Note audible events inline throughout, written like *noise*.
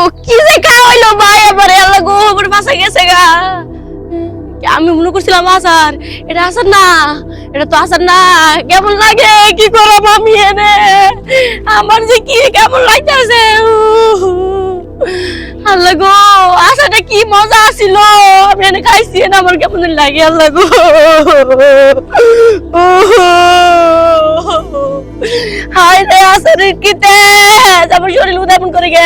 ও কি যে খাওয়াইলো ভাই? আবার আল্লাহ গো আমার বাসা গেছে গা। আমি মনে করছিলাম আসার। এটা আসার না, এটা তো আসার না। কেমন লাগে? কি করব আমি এনে? আমার যে কি কেমন লাগতেছে? আল্লাহ গো, আসাটা কি মজা আছিল আমি এনে খাইছি না আমার কেমন লাগে আল্লাহ গো। হাই রে আসারের কি তেজ আমার শরীর করে গে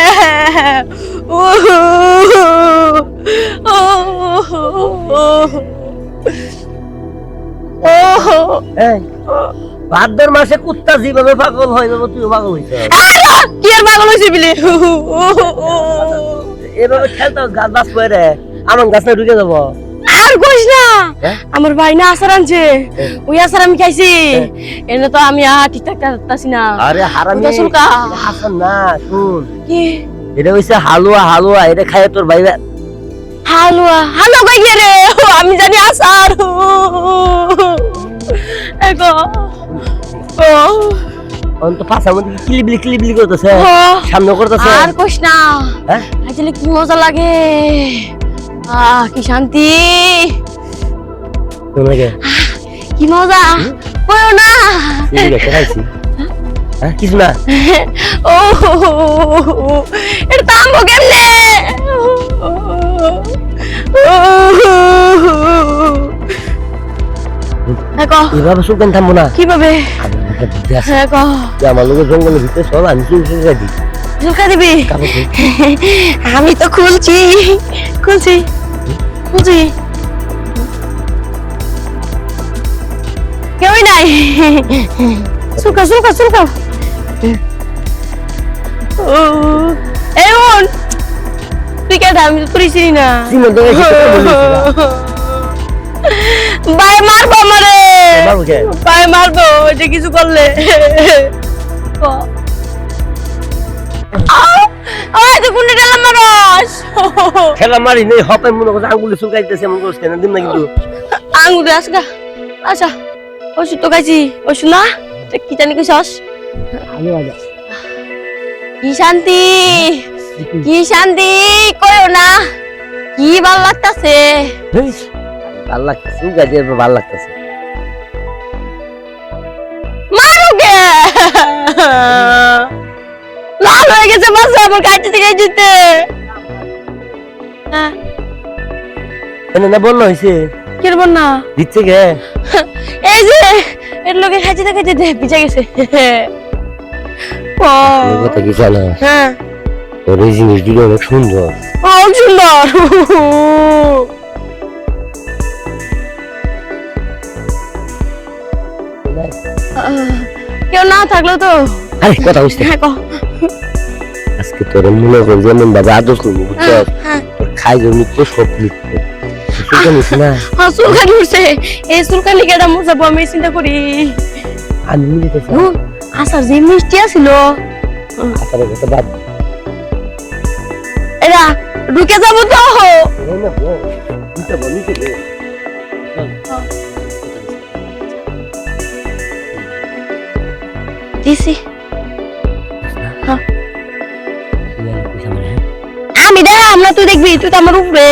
ভাদ্র মাসে কুত্তা যেভাবে পাগল হয় এভাবে তুই পাগল হইছ। কি আর পাগল হয়েছে বিলে? এভাবে খেলতে গাছ বাস করে আমার গাছে ঢুকে যাব। আর কইস না। হ্যাঁ? আমার ভাই না আসার আনছে। হ্যাঁ। ওই আসার আমি খাইছি। হ্যাঁ। এনে তো আমি আর ঠিকঠাক থাকতাছি না। আরে হারামি। না শুন কি? এটা হইছে হালুয়া হালুয়া। এটা খায় তোর ভাই হালুয়া। হালুয়া কই গিয়ে রে? আমি জানি আসার এগো ও অন্ত পাশার মধ্যে কিলিবিলি কিলিবিলি করতেছে? সামনে করতেছে? আর কইস না। হ্যাঁ? খাইছিলে কি মজা লাগে। আহ কি শান্তি। কি মজা। কইও না। খাইছি হ্যাঁ? কিছু না। ও এটা তাম্বো কেমনে? দেখো এভাবে শুকেন থামবো না। কীভাবে? আমার একটা বুদ্ধি আছে দেখো যে লোকের জঙ্গলের ভিতরে চল আমি চুল চুল দিই? ঝুলকা দিবি। আমি তো খুলছি। খুলছি। খুলছি কেউই নাই। চুলকা চুলকা চুলকা এমন তুই কে আমি তুই চিনি না। ভাই মারবো আমারে। ভাই মারবো এটা কিছু করলে! ওই তো কোনটা ডালা মারস। *laughs* খেলা মারি নেই হপে মনে করছে আঙ্গুলি চুলকাইতেছে এমন করছে না দিন না কিন্তু? আসগা। আচ্ছা ওষুধ তো খাইছি। ওষুধ না? তা কি জানি কইছস কি শান্তি? কি শান্তি? কইও না। কি ভালো লাগতাছে? ভালো লাগতেছে চুলকাইতে ভালো লাগতেছে। মারুকে লাল হয়ে গেছে বাসা আমার কাছে থেকে যেতে না। বলল হয়েছে কিরবো না দিচ্ছে কে? *laughs* এই যে এর লোকে খাইতে থেকে যেতে পিছে গেছে। ও। কথা কি জানা? হ্যাঁ। তোর এই জিনিসগুলো অনেক সুন্দর। অনেক সুন্দর। কেউ না থাকল তো? আরে কথা বুঝতে হ্যাঁ। আজকে তোর মনে কর যেমন ভাবে আদর করব বুঝছ হ্যাঁ, খাই যে সব না? হ্যাঁ চুলকানি উঠছে। এই চুলকানি কেডা মুছাবো আমি চিন্তা করি। আমি আসার যে মিষ্টি আছিল। আসার কথা বাদ এরা ঢুকে যাব তো দিছি। মারে, হ্যাঁ? আমি তুই দেখবি তুই তো আমার উপরে